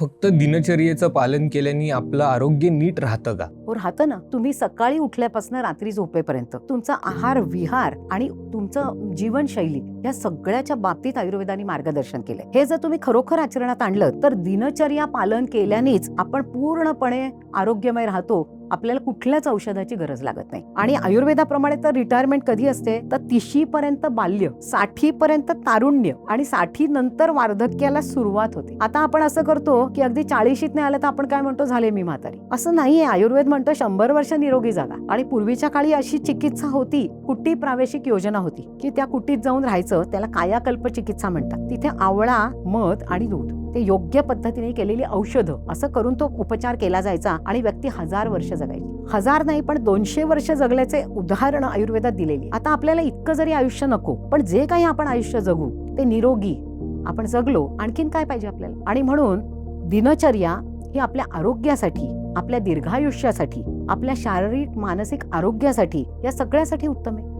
फक्त दिनचर्येचं पालन केल्याने आपलं आरोग्य नीट राहतं का? हो राहतं ना. तुम्ही सकाळी उठल्यापासून रात्री झोपेपर्यंत तुमचा आहार विहार आणि तुमचं जीवनशैली या सगळ्याच्या बाबतीत आयुर्वेदाने मार्गदर्शन केलंय. हे जर तुम्ही खरोखर आचरणात आणलं तर दिनचर्या पालन केल्यानेच आपण पूर्णपणे आरोग्यमय राहतो आपल्याला कुठल्याच औषधाची गरज लागत नाही. आणि आयुर्वेदाप्रमाणे तर रिटायरमेंट कधी असते? तर तिशी पर्यंत बाल्यसाठी पर्यंत तारुण्य आणि साठी नंतर वार्धक्याला सुरुवात होते. आता आपण असं करतो की अगदी चाळीशीत नाही आलं तर आपण काय म्हणतो? झाले मी म्हातारी. असं नाहीये. आयुर्वेद म्हणतो शंभर वर्ष निरोगी जागा. आणि पूर्वीच्या काळी अशी चिकित्सा होती कुट्टी प्रावेशिक योजना होती की त्या कुट्टीत जाऊन राहायचं त्याला कायाकल्प चिकित्सा म्हणतात. तिथे आवळा मध आणि दूध. ते योग्य पद्धतीने केलेली औषधं असं करून तो उपचार केला जायचा आणि व्यक्ती हजार वर्ष जगायची. हजार नाही पण दोनशे वर्ष जगल्याचे उदाहरण आयुर्वेदात दिलेली. आता आपल्याला इतकं जरी आयुष्य नको पण जे काही आपण आयुष्य जगू ते निरोगी आपण जगलो आणखीन काय पाहिजे आपल्याला? आणि म्हणून दिनचर्या ही आपल्या आरोग्यासाठी आपल्या दीर्घायुष्यासाठी आपल्या शारीरिक मानसिक आरोग्यासाठी या सगळ्यासाठी उत्तम आहे.